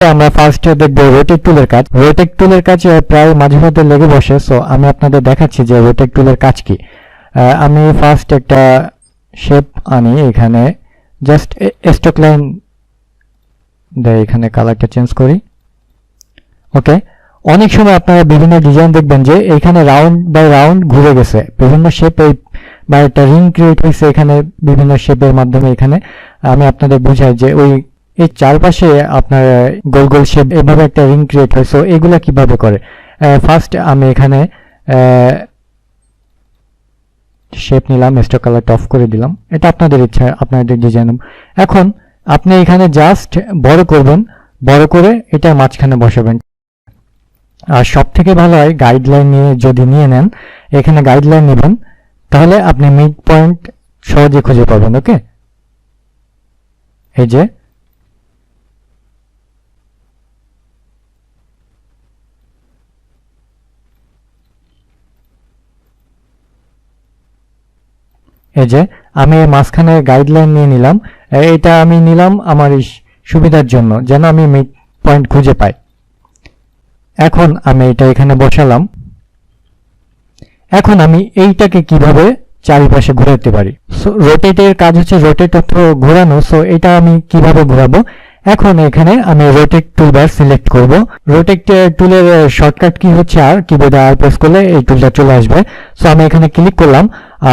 আমরা ফার্স্টে দেখব রোটেক টুলের কাজ। রোটেক টুলের কাজ প্রায় মাঝে মধ্যে লেগে বসে সো আমি আপনাদের দেখাচ্ছি যে রোটেক টুলের কাজ কি। আমি ফার্স্ট একটা শেপ আনি এখানে। জাস্ট স্টক লাইন দেয়, এখানে কালারটা চেঞ্জ করি। ওকে অনেক সময় আপনারা বিভিন্ন ডিজাইন দেখবেন যে এখানে রাউন্ড বাই রাউন্ড ঘুরে গেছে। বিভিন্ন শেপ এই বা একটা রিং ক্রিয়েট হয়েছে এখানে বিভিন্ন শেপের মাধ্যমে এখানে। আমি আপনাদের বুঝাই যে ওই এই চারপাশে আপনার গোল গোল শেপ এভাবে একটা রিং ক্রিয়েট হয়। সো এগুলো কীভাবে করে? ফার্স্ট আমি এখানে শেপ নিলাম স্টক কালারটা অফ করে দিলাম। এটা আপনাদের ইচ্ছা, আপনাদের ডিজাইন এখন আপনি এখানে জাস্ট বড় করবেন, বড় করে এটা মাঝখানে বসাবেন। আর সব থেকে ভালো হয় গাইডলাইন নিয়ে যদি নিয়ে নেন, এখানে গাইডলাইন নেবেন, তাহলে আপনি মিড পয়েন্ট সহজে খুঁজে পাবেন ওকে এই যে এই যে, আমি মাঝখানে গাইডলাইন নিয়ে নিলাম। এটা আমি নিলাম আমার সুবিধার জন্য, যেন আমি মিড পয়েন্ট খুঁজে পাই। এখন আমি এটা এখানে বসালাম। এখন আমি এইটাকে কীভাবে চারিপাশে ঘোরাতে পারি? সো রোটেটের কাজ হচ্ছে রোটেট অর্থ ঘোরানো। সো এটা আমি কীভাবে ঘোরাবো? এখন এখানে আমি রোটেট টুলবার সিলেক্ট করব। রোটেট টুলের শর্টকাট কি হচ্ছে আর কিবোর্ডে আর প্রেস করলে এই টুলটা চলে আসবে। সো আমি এখানে ক্লিক করলাম।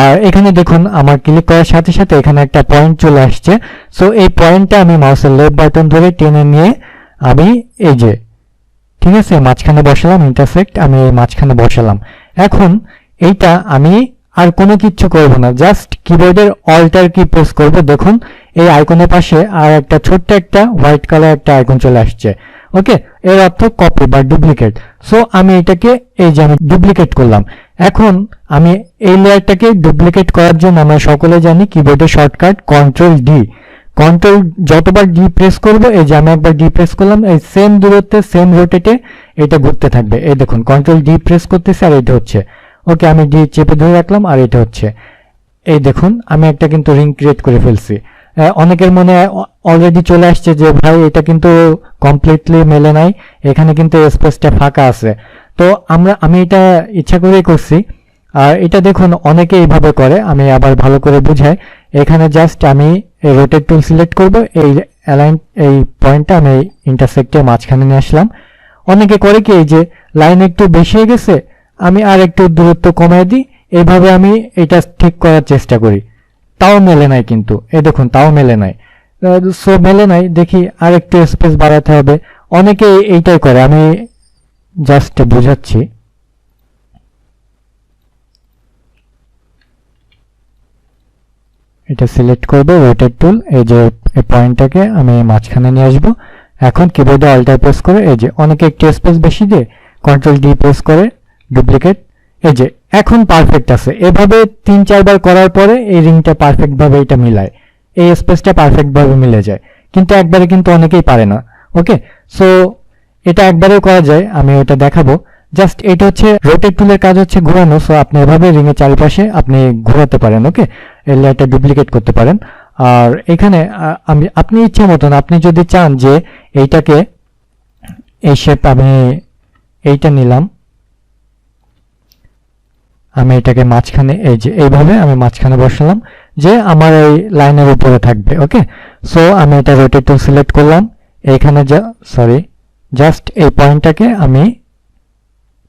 আর এখানে দেখুন, আমার ক্লিক করার সাথে সাথে এখানে একটা পয়েন্ট চলে আসছে। সো এই পয়েন্টটা আমি মাউসের লেফট বাটন ধরে টেনে নিয়ে আমি এই যে, ঠিক আছে? মাঝখানে বসালাম ইন্টারসেক্ট আমি মাঝখানে বসালাম। এখন এইটা আমি আর কোনো কিচ্ছু করব না। জাস্ট কিবোর্ডের অল্টার কি প্রেস করব। দেখুন, এই আইকনের পাশে আর একটা ছোট্ট একটা হোয়াইট কালার একটা আইকন চলে আসছে। ওকে এর অর্থ কপি বা ডুপ্লিকেট সো আমি এটাকে এই যে আমি ডুপ্লিকেট করলাম। এখন আমি এই লেয়ারটাকে ডুপ্লিকেট করার জন্য আমরা সকলে জানি কিবোর্ডের শর্টকাট কন্ট্রোল ডি কন্ট্রোল যতবার ডি প্রেস করব, এই যে আমি একবার ডি প্রেস করলাম, এই সেম দূরত্বে সেম রোটেটে এটা ঘুরতে থাকবে। এই দেখুন কন্ট্রোল ডি প্রেস করতেছে আর এটা হচ্ছে। ওকে আমি ডি চেপে ধরে রাখলাম, আর এটা হচ্ছে। এই দেখুন, আমি একটা কিন্তু রিং ক্রিয়েট করে ফেলছি। অনেকের মনে অলরেডি চলে আসছে যে, ভাই, এটা কিন্তু কমপ্লিটলি মেলে নাই, এখানে কিন্তু স্পেসটা ফাঁকা আছে। তো আমরা, আমি এটা ইচ্ছা করেই করছি। আর এটা দেখুন, অনেকে এইভাবে করে, আমি আবার ভালো করে বুঝাই। এখানে জাস্ট আমি এই রোটেট টুল সিলেক্ট করব, এই অ্যালাইন এই পয়েন্টটা আমি ইন্টারসেক্টের মাঝখানে নিয়ে আসলাম। অনেকে করে কি, এই যে লাইন একটু বেশি হয়ে গেছে আমি আর একটু দূরত্ব কমায় দিই। এইভাবে আমি এটা ঠিক করার চেষ্টা করি। তাও মেলে নাই কিন্তু। এই দেখুন, তাও মেলে নাই। সো মেলে নাই, দেখি আর একটু স্পেস বাড়াতে হবে। অনেকে এইটাই করে, আমি জাস্ট বোঝাচ্ছি। এটা সিলেক্ট করব রোটেট টুল এই যে এই পয়েন্টটাকে আমি মাঝখানে নিয়ে আসব। এখন কিবোর্ডে অল্টার প্রেস করে, এই যে অনেকে একটু স্পেস বেশি দিয়ে কন্ট্রোল ডি প্রেস করে ডুপ্লিকেট এই যে, এখন পারফেক্ট আছে। এভাবে তিন, চারবার করার পরে এই রিংটা পারফেক্ট ভাবে এটা মিলায়। এই স্পেসটা পারফেক্ট ভাবে মিলে যায়। কিন্তু একবারে কিন্তু অনেকেই পারে না। ওকে সো এটা একবারেও করা যায়। আমি ওটা দেখাবো। জাস্ট এটা হচ্ছে রোটেট টুলের কাজ হচ্ছে ঘোরানো। সো আপনি এভাবে রিং এর চারিপাশে আপনি ঘোরাতে পারেন। ওকে এই লেয়ারটা ডুপ্লিকেট করতে পারেন। আর এখানে আমি, আপনি ইচ্ছে মতন, আপনি যদি চান যে এইটাকে, এই শেপ আমি এইটা নিলাম। আমি এটাকে মাঝখানে, এই যে এইভাবে আমি মাঝখানে বসালাম যে আমার এই লাইনের উপরে থাকবে, ওকে? সো আমি এটা রোটেট টুল সিলেক্ট করলাম। এইখানে যা সরি জাস্ট এই পয়েন্টটাকে আমি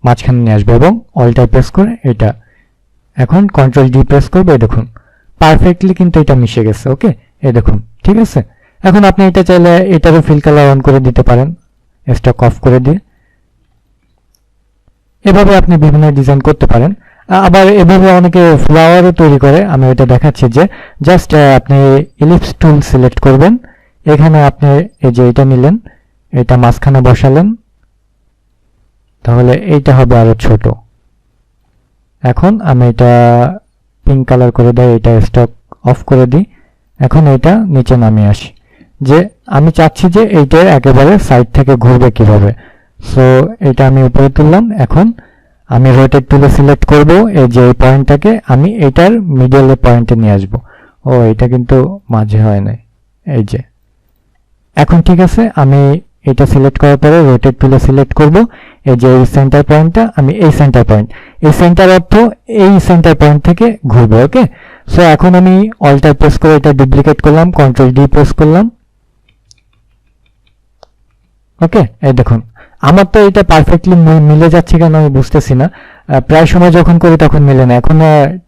মাঝখানে নিয়ে আসব এবং অল্টার প্রেস করে এটা, এখন কন্ট্রোল ডি প্রেস করব, এই দেখুন পারফেক্টলি কিন্তু এটা মিশে গেছে, ওকে? এই দেখুন, ঠিক আছে? এখন আপনি এটা চাইলে এটারও ফিল কালার অন করে দিতে পারেন স্টক অফ করে দিয়ে। এভাবে আপনি বিভিন্ন ডিজাইন করতে পারেন। আবার এভাবে অনেকে ফ্লাওয়ারও তৈরি করে, আমি এটা দেখাচ্ছি যে জাস্ট আপনি ইলিপস টুল সিলেক্ট করবেন, এখানে আপনি এই যে এটা নিলেন, এটা মাঝখানে বসালেন, তাহলে এইটা হবে আরও ছোট। এখন আমি এটা পিঙ্ক কালার করে দেয় এটা স্টক অফ করে দিই, এখন এটা নিচে নামিয়ে আসি। যে, আমি চাচ্ছি যে এইটা একেবারে সাইড থেকে ঘুরবে কীভাবে। সো এটা আমি উপরে তুললাম, এখন আমি রোটেট টুলে সিলেক্ট করব, এই যে এই পয়েন্টটাকে আমি এটার মিডল পয়েন্টে নিয়ে আসব। ও, এটা কিন্তু মাঝে হয় নাই। এই যে। এখন ঠিক আছে, আমি এটা সিলেক্ট করার পরে রোটেট টুলে সিলেক্ট করব। এই যে এই সেন্টার পয়েন্টটা আমি এই সেন্টার পয়েন্ট এই সেন্টার অর্থ এই সেন্টার পয়েন্ট থেকে ঘুরবে ওকে সো এখন আমি অল্টার প্রেস করে এটা ডুপ্লিকেট করলাম কন্ট্রোল ডি প্রেস করলাম। ওকে এই দেখুন। আমার তো এটা পারফেক্টলি মিলে যাচ্ছে কেন আমি বুঝতেছি না। প্রায় সময় যখন করি তখন মিলে না। এখন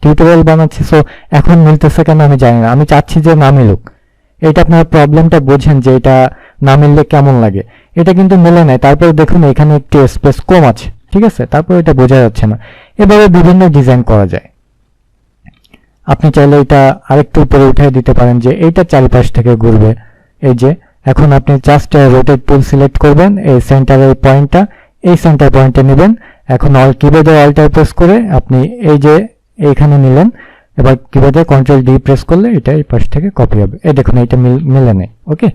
টিউটোরিয়াল বানাচ্ছি সো এখন মিলতেছে কেন আমি জানি না। আমি চাচ্ছি যে না মিলুক। এটা আপনার প্রবলেমটা বোঝেন যে এটা না মিললে কেমন লাগে। এটা কিন্তু মেলে নাই তারপরে দেখুন, এখানে একটি স্পেস কম আছে, ঠিক আছে? তারপর এটা বোঝা যাচ্ছে না। এভাবে বিভিন্ন ডিজাইন করা যায়। আপনি চাইলে এটা আরেকটু উপরে উঠিয়ে দিতে পারেন যে এইটা চারিপাশ থেকে ঘুরবে। এই যে এখন আপনি জাস্ট রোটেট টুল সিলেক্ট করবেন, এই সেন্টারের পয়েন্টটা এই সেন্টার পয়েন্টে নেবেন। এখন অল কিবোর্ডে অল্টার প্রেস করে আপনি এই যে এইখানে নিলেন, এবার কিবোর্ডে কন্ট্রোল ডি প্রেস করলে এটা এই পাশ থেকে কপি হবে। এই দেখুন এটা মিল- মিলে নেই ওকে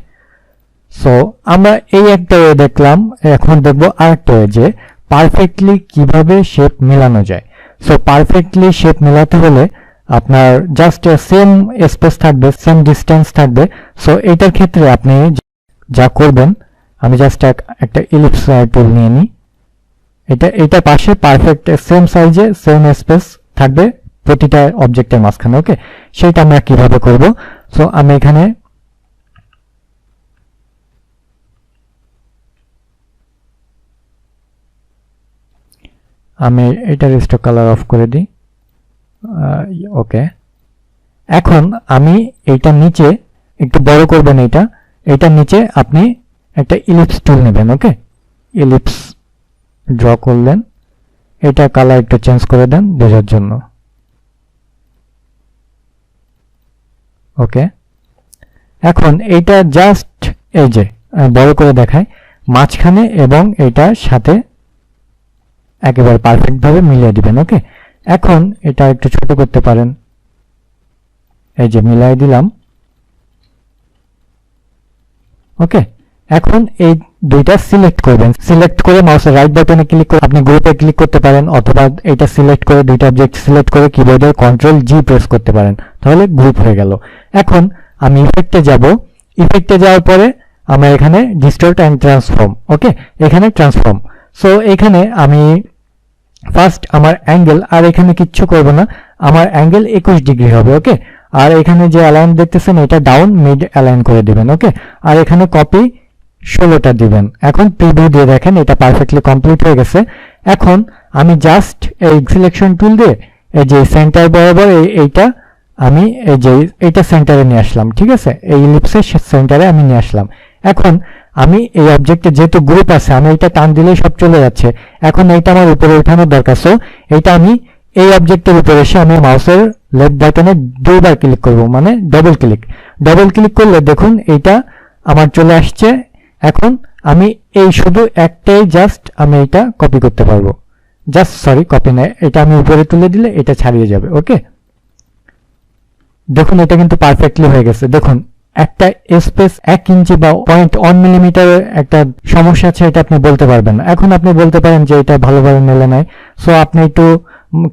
সো আমরা এই একটা ওয়ে দেখলাম, এখন দেখব আরেকটা ওয়ে যে পারফেক্টলি কীভাবে শেপ মেলানো যায়। সো পারফেক্টলি শেপ মেলাতে হলে আপনার জাস্ট সেম স্পেস থাকবে সেম ডিস্টেন্স থাকবে। সো এটার ক্ষেত্রে আপনি যা করবেন, আমি জাস্ট একটা ইলিপস টুল নিয়ে নিই। এটা এটা পাশে পারফেক্ট সেম সাইজে সেম স্পেস থাকবে প্রতিটা অবজেক্টের মাঝখানে ওকে সেটা আমরা কীভাবে করব? সো আমি এখানে আমি এটার স্টক কালার অফ করে দিই। ওকে এখন আমি এইটা নিচে, একটু বড় করবেন এইটা, এইটার নিচে আপনি একটা ইলিপস টুল নেবেন ওকে ইলিপস ড্র করলেন, এটা কালার একটু চেঞ্জ করে দেন বোঝার জন্য। ওকে এখন এইটা জাস্ট এই যে বড় করে দেখায় মাঝখানে এবং এটার সাথে একেবারে পারফেক্ট ভাবে মিলিয়ে দিবেন ওকে এখন এটা একটু ছোট করতে পারেন। এই যে মিলাই দিলাম। ওকে, এখন এই দুইটা সিলেক্ট করবেন। সিলেক্ট করে মাউসের রাইট বাটনে ক্লিক করে আপনি গ্রুপে ক্লিক করতে পারেন, অথবা এটা সিলেক্ট করে দুইটা অবজেক্ট সিলেক্ট করে কিবোর্ডের কন্ট্রোল জি প্রেস করতে পারেন। তাহলে গ্রুপ হয়ে গেল। এখন আমি ইফেক্টে যাব। ইফেক্টে যাওয়ার পরে আমরা এখানে ডিস্টোর্ট অ্যান্ড ট্রান্সফর্ম ওকে? এখানে ট্রান্সফর্ম সো এখানে আমি ফার্স্ট আমার অ্যাঙ্গেল আর এখানে কিচ্ছু করব না। আমার অ্যাঙ্গেল একুশ ডিগ্রি হবে ওকে আর এখানে যে অ্যালাইন দেখতেছেন, এটা ডাউন মিড অ্যালাইন করে দিবেন ওকে আর এখানে কপি ষোলোটা দিবেন। এখন প্রিভিউ দিয়ে দেখেন, এটা পারফেক্টলি কমপ্লিট হয়ে গেছে। এখন আমি জাস্ট এই সিলেকশন টুল দিয়ে এই যে সেন্টার বরাবর এই এইটা আমি এই যে এইটা সেন্টারে নিয়ে আসলাম, ঠিক আছে? এই ইলিপসের সেন্টারে আমি নিয়ে আসলাম। এখন আমি এই অবজেক্টে যেহেতু গ্রুপ আছে, আমি এটা টান দিলেই সব চলে যাচ্ছে। এখন এইটা আমার উপরে ওঠানোর দরকার। সো এইটা আমি এই অবজেক্টের উপরে এসে আমি মাউসের লেফট বাটনে দুইবার ক্লিক করব মানে ডবল ক্লিক ডবল ক্লিক করলে দেখুন এইটা আমার চলে আসছে। এখন আমি এই শুধু একটাই জাস্ট আমি এটা কপি করতে পারব। জাস্ট সরি কপি নয় এটা আমি উপরে তুলে দিলে এটা ছাড়িয়ে যাবে ওকে দেখুন এটা কিন্তু পারফেক্টলি হয়ে গেছে। দেখুন একটা স্পেস এক ইঞ্চি বা পয়েন্ট ওয়ান মিলিমিটার একটা সমস্যা আছে, এটা আপনি বলতে পারবেন এখন আপনি বলতে পারেন যে এটা ভালোভাবে মেলে নাই। সো আপনি একটু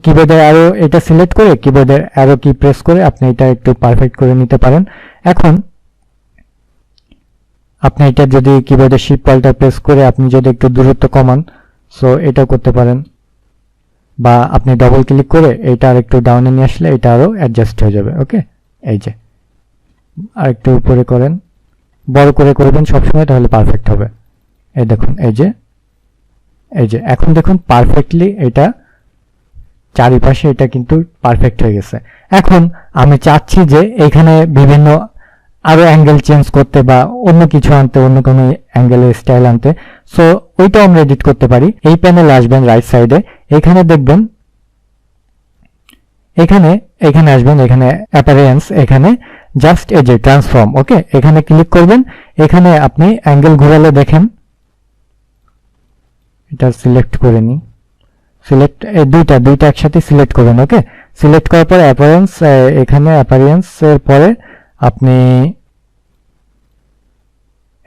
কিবোর্ডের আরও এটা সিলেক্ট করে কিবোর্ডের অ্যারো কি প্রেস করে আপনি এটা একটু পারফেক্ট করে নিতে পারেন। এখন আপনি এটা যদি কিবোর্ডের শিপ পাল্টা প্রেস করে আপনি যদি একটু দূরত্ব কমান সো এটা করতে পারেন। বা আপনি ডবল ক্লিক করে এটা আর একটু ডাউনে নিয়ে আসলে এটা আরও অ্যাডজাস্ট হয়ে যাবে ওকে এই যে। আর একটু উপরে করেন। বড় করে করবেন সবসময়, তাহলে পারফেক্ট হবে। এই দেখুন, এই যে এই যে, এখন দেখুন পারফেক্টলি এটা চারিপাশে এটা কিন্তু পারফেক্ট হয়ে গেছে। এখন আমি চাচ্ছি যে এখানে বিভিন্ন আরও অ্যাঙ্গেল চেঞ্জ করতে বা অন্য কিছু আনতে, অন্য কোনো অ্যাঙ্গেলের স্টাইল আনতে। সো ওইটাও আমরা এডিট করতে পারি। এই প্যানেল আসবেন রাইট সাইডে এখানে দেখবেন, এখানে এখানে আসবেন, এখানে অ্যাপারেন্স এখানে জাস্ট এই যে ট্রান্সফর্ম ওকে এখানে ক্লিক করবেন, এখানে আপনি অ্যাঙ্গেল ঘোরালে দেখেন। এটা সিলেক্ট করে নিই। সিলেক্ট দুইটা দুইটা একসাথে সিলেক্ট করবেন ওকে সিলেক্ট করার পরে অ্যাপারেন্স এখানে অ্যাপারেন্স এর পরে আপনি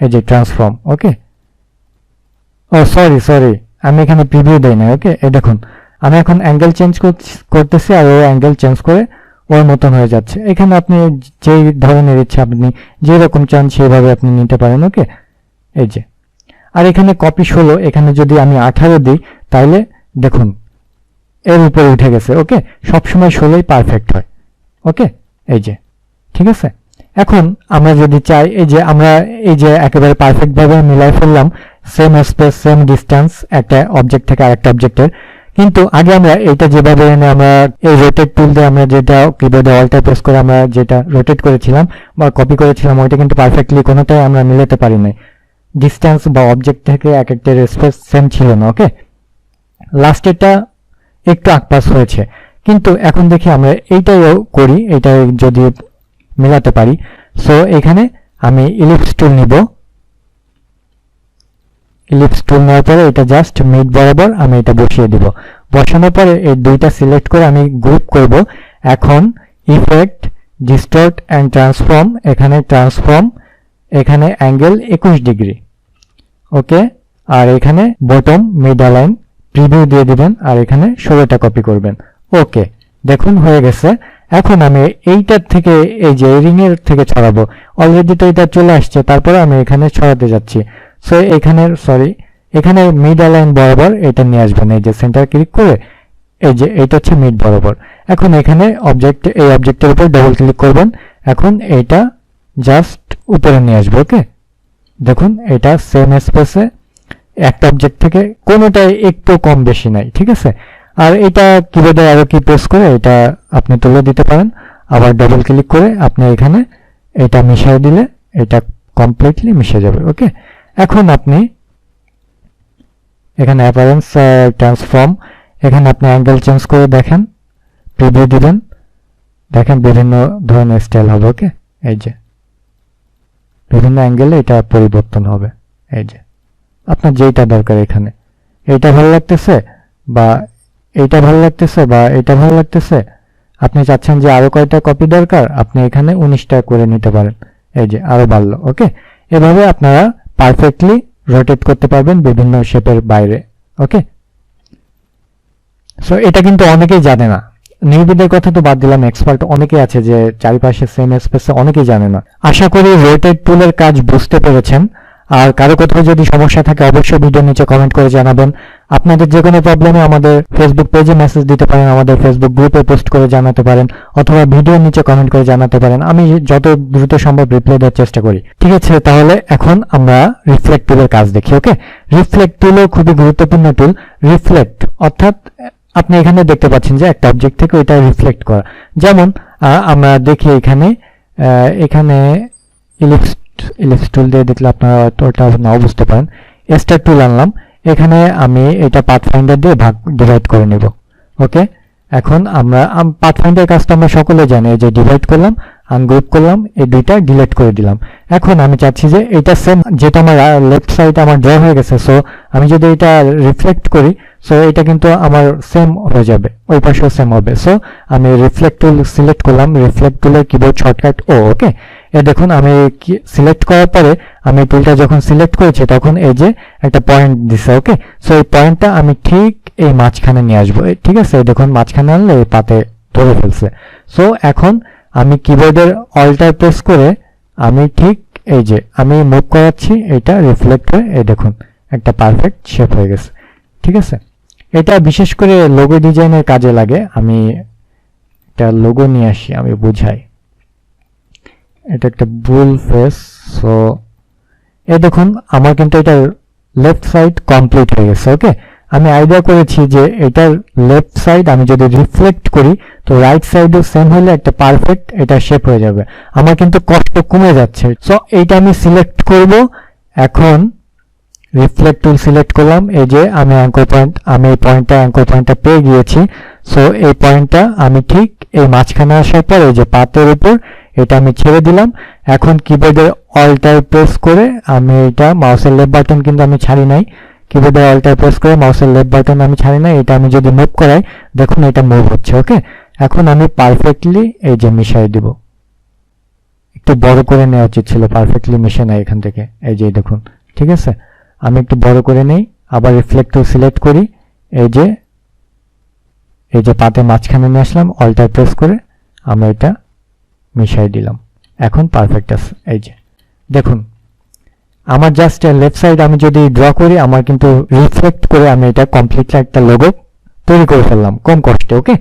এই যে ট্রান্সফর্ম ওকে ও সরি সরি আমি এখানে প্রিভিউ দেই না ওকে এই দেখুন, আমি এখন অ্যাঙ্গেল চেঞ্জ করতেছি, আর ও অ্যাঙ্গেল চেঞ্জ করে ওর মতন হয়ে যাচ্ছে। এখানে আপনি যেই ধরনের ইচ্ছা আপনি যেরকম চান সেভাবে আপনি নিতে পারেন, ওকে? এই যে। আর এখানে কপি ষোলো, এখানে যদি আমি আঠারো দিই, তাহলে দেখুন, এর উপরে উঠে গেছে, ওকে? সবসময় ষোলোই পারফেক্ট হয়, ওকে? এই যে, ঠিক আছে? এখন আমরা যদি চাই, এই যে আমরা, এই যে একেবারে পারফেক্টভাবে মিলাই ফেললাম সেম স্পেস সেম ডিস্টেন্স একটা অবজেক্ট থেকে আরেকটা অবজেক্টের কিন্তু আগে আমরা এটা যেভাবে আমরা এই রোটেট টুল দিয়ে আমরা যেটা কিবোর্ডে অল্টার প্রেস করে আমরা যেটা রোটেট করেছিলাম বা কপি করেছিলাম, ওইটা কিন্তু পারফেক্টলি কোনোটাই আমরা মিলাতে পারি নাই ডিস্টেন্স বা অবজেক্ট থেকে এক একটা স্পেস সেম ছিল না ওকে লাস্টেরটা একটু আকপাস হয়েছে। কিন্তু এখন দেখি আমরা এইটাও করি এটা যদি মেলাতে পারি। সো এখানে আমি ইলিপস টুল নিব। ইলিপস টুল নেওয়ার পরে এটা জাস্ট মিড বরাবর আমি এটা বসিয়ে দিব। বসানোর পরে এই দুইটা সিলেক্ট করে আমি গ্রুপ করব। এখন ইফেক্ট ডিস্টর্ট অ্যান্ড ট্রান্সফর্ম এখানে ট্রান্সফর্ম এখানে অ্যাঙ্গেল একুশ ডিগ্রি ওকে আর এখানে বটম মিড লাইন প্রিভিউ দিয়ে দিবেন আর এখানে ষোলোটা কপি করবেন। ওকে দেখুন হয়ে গেছে। এখন আমি এইটার থেকে, এই যে রিং এর থেকে ছড়াবো। অলরেডি তো এটা চলে আসছে, তারপরে আমি এখানে ছড়াতে যাচ্ছি। সো এখানে সরি এখানে মিড লাইন বরাবর এটা নিয়ে আসবেন, এই যে সেন্টার ক্লিক করে, এই যে এটা হচ্ছে মিড বরাবর। এখন এখানে অবজেক্ট এই অবজেক্টের উপর ডবল ক্লিক করবেন। এখন এটা জাস্ট উপরে নিয়ে আসবে ওকে দেখুন, এটা সেম স্পেসে একটা অবজেক্ট থেকে কোনোটাই একটু কম বেশি নাই, ঠিক আছে? আর এটা কিবোর্ডে আরও কি প্রেস করে, এটা আপনি তুলে দিতে পারেন। আবার ডবল ক্লিক করে আপনি এখানে এটা মিশিয়ে দিলে এটা কমপ্লিটলি মিশে যাবে ওকে এখন আপনি এখানে অ্যাপারেন্স ট্রান্সফর্ম এখানে আপনি অ্যাঙ্গেল চেঞ্জ করে দেখেন প্রিভিউ দিবেন দেখেন বিভিন্ন ধরনের স্টাইল হবে ওকে এই যে। বিভিন্ন অ্যাঙ্গেলে এটা পরিবর্তন হবে, এই যে। আপনার যেইটা দরকার এখানে। এইটা ভালো লাগতেছে বা এইটা ভালো লাগতেছে বা এটা ভালো লাগতেছে? আপনি চাচ্ছেন যে আরও কয়টা কপি দরকার? আপনি এখানে উনিশটা করে নিতে পারেন। এই যে, আরও বাড়লো ওকে এভাবে আপনারা পারফেক্টলি রোটেট করতে পারবেন বিভিন্ন শেপের বাইরে ওকে সো এটা কিন্তু অনেকেই জানে না। নিউবিদের কথা তো বাদ দিলাম এক্সপার্ট অনেকেই আছে যে চারিপাশে সেম স্পেসে অনেকেই জানে না। আশা করি রোটেট টুলের কাজ বুঝতে পেরেছেন। আর কারও কোথাও যদি সমস্যা থাকে, অবশ্যই ভিডিও নিচে কমেন্ট করে জানাবেন। আপনাদের যে কোনো প্রবলেমে আমাদের ফেসবুক পেজে মেসেজ দিতে পারেন, আমাদের ফেসবুক গ্রুপে পোস্ট করে জানাতে পারেন, অথবা ভিডিওর নিচে কমেন্ট করে জানাতে পারেন। আমি যত দ্রুত সম্ভব রিপ্লাই দেওয়ার চেষ্টা করি। ঠিক আছে, তাহলে এখন আমরা রিফ্লেক্ট টুলের কাজ দেখি ওকে রিফ্লেক্ট টুলও খুবই গুরুত্বপূর্ণ টুল রিফ্লেক্ট অর্থাৎ, আপনি এখানে দেখতে পাচ্ছেন যে একটা অবজেক্ট থেকে ওইটা রিফ্লেক্ট করা। যেমন আমরা দেখি এখানে এখানে ইলিপস ইলিপস টুল দিয়ে দেখলে আপনারা ওটা নাও বুঝতে পারেন। এস্টার টুল আনলাম। এখানে আমি এটা পাথ ফাইন্ডার দিয়ে ভাগ ডিভাইড করে নিব, ওকে? এখন আমরা পাথ ফাইন্ডার কাজটা আমরা সকলে জানি যে ডিভাইড করলাম আনগ্রুপ করলাম, এই দুইটা ডিলিট করে দিলাম। এখন আমি চাচ্ছি যে এটা সেম যেটা আমার লেফট সাইড আমার ড্র হয়ে গেছে সো আমি যদি এটা রিফ্লেক্ট করি সো এটা কিন্তু আমার সেম হয়ে যাবে, ওই পাশেও সেম হবে। সো আমি রিফ্লেক্ট টুল সিলেক্ট করলাম রিফ্লেক্ট টুলের কিবোর্ড শর্টকাট ও ওকে? এ দেখুন, আমি সিলেক্ট করার পরে আমি টুলটা যখন সিলেক্ট করেছি, তখন এই যে একটা পয়েন্ট দিছে ওকে সো এই পয়েন্টটা আমি ঠিক এই মাঝখানে নিয়ে আসব। ঠিক আছে? দেখুন, মাঝখানে আনলে এই পাতে ধরে ফেলছে। সো এখন আমি কিবোর্ডের অল্টার প্রেস করে আমি ঠিক এই যে আমি মুভ করাচ্ছি, এটা রিফ্লেক্ট হয়ে এই দেখুন, একটা পারফেক্ট শেপ হয়ে গেছে। ঠিক আছে? এটা বিশেষ করে লোগো ডিজাইনের কাজে লাগে। আমি একটা লোগো নিয়ে আসি, আমি বুঝাই। এটা একটা বুল ফেস সো এই দেখুন, আমার কিন্তু এটা লেফট সাইড কমপ্লিট হয়ে গেছে ওকে আমি আইডিয়া করেছি যে এটার লেফট সাইড আমি যদি রিফ্লেক্ট করি, তো রাইট সাইডও সেম হলে একটা পারফেক্ট এটা শেপ হয়ে যাবে। আমার কিন্তু কষ্ট কমে যাচ্ছে। সো এইটা আমি সিলেক্ট করব। এখন রিফ্লেক্ট টুল সিলেক্ট করলাম। এই যে আমি অ্যাঙ্কর পয়েন্ট আমি এই পয়েন্টটা অ্যাঙ্কর পয়েন্টটা পেয়ে গিয়েছি। সো এই পয়েন্টটা আমি ঠিক এই মাঝখানে আসার পর, এই যে পাতের উপর এটা আমি ছেড়ে দিলাম। এখন কিবোর্ডের অল্টার প্রেস করে আমি এটা মাউসের লেফট বাটন কিন্তু আমি ছাড়ি নাই। কিবোর্ডের অল্টার প্রেস করে মাউসের লেফট বাটন আমি ছাড়ি নাই, এটা আমি যদি মুভ করাই, দেখুন এটা মুভ হচ্ছে ওকে এখন আমি পারফেক্টলি এই যে মিশাই দিব। একটু বড় করে নেওয়া উচিত ছিল পারফেক্টলি মিশে নাই এখান থেকে। এই যে দেখুন, ঠিক আছে? আমি একটু বড় করে নেই, আবার রিফ্লেক্টর সিলেক্ট করি। এই যে এই যে পাতে মাঝখানে নিয়ে আসলাম অল্টার প্রেস করে আমরা এটা মিশাই দিলাম। এখন পারফেক্ট আছে। এই যে, দেখুন, আমার জাস্ট লেফট সাইড আমি যদি ড্র করি, আমার কিন্তু রিফ্লেক্ট করে আমি এটা কমপ্লিটলি একটা লোগো তৈরি করে ফেললাম, কম কষ্টে ওকে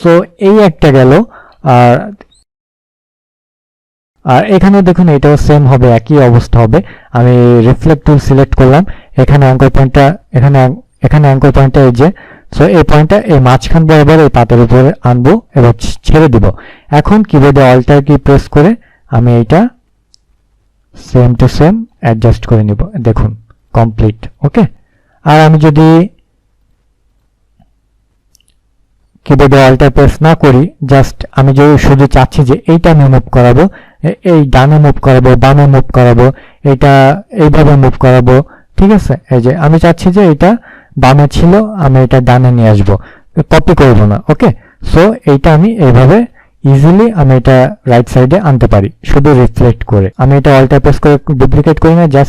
সো এই একটা গেল, আর আর এখানে দেখুন, এটাও সেম হবে, একই অবস্থা হবে। আমি রিফ্লেক্ট টুল সিলেক্ট করলাম, এখানে অ্যাঙ্কর পয়েন্টটা এখানে এখানে অ্যাঙ্কর পয়েন্টটা এই যে সো এই পয়েন্টটা এই মাঝখান বরাবর এই পাতের উপরে আনব এবং ছ- ছেড়ে দিব। এখন কিবোর্ডে অল্টার কি প্রেস করে আমি এইটা সেম টু সেম অ্যাডজাস্ট করে নিব। দেখুন কমপ্লিট ওকে আর আমি যদি কিবোর্ডে অল্টার প্রেস না করি জাস্ট আমি যদি শুধু চাচ্ছি যে এইটা আমি মুভ করাবো এই ডানে মুভ করাবো, বামে মুভ করাবো এটা এইভাবে মুভ করাবো, ঠিক আছে? এই যে আমি চাচ্ছি যে এটা বামে ছিল, আমি এটা ডানে নিয়ে আসব। কপি করব না ওকে সো এইটা আমি এইভাবে ইজিলি আমি এটা রাইট সাইডে আনতে পারি, শুধু রিফ্লেক্ট করে। আমি এটা অল্টার প্রেস করে ডুপ্লিকেট করি না জাস্ট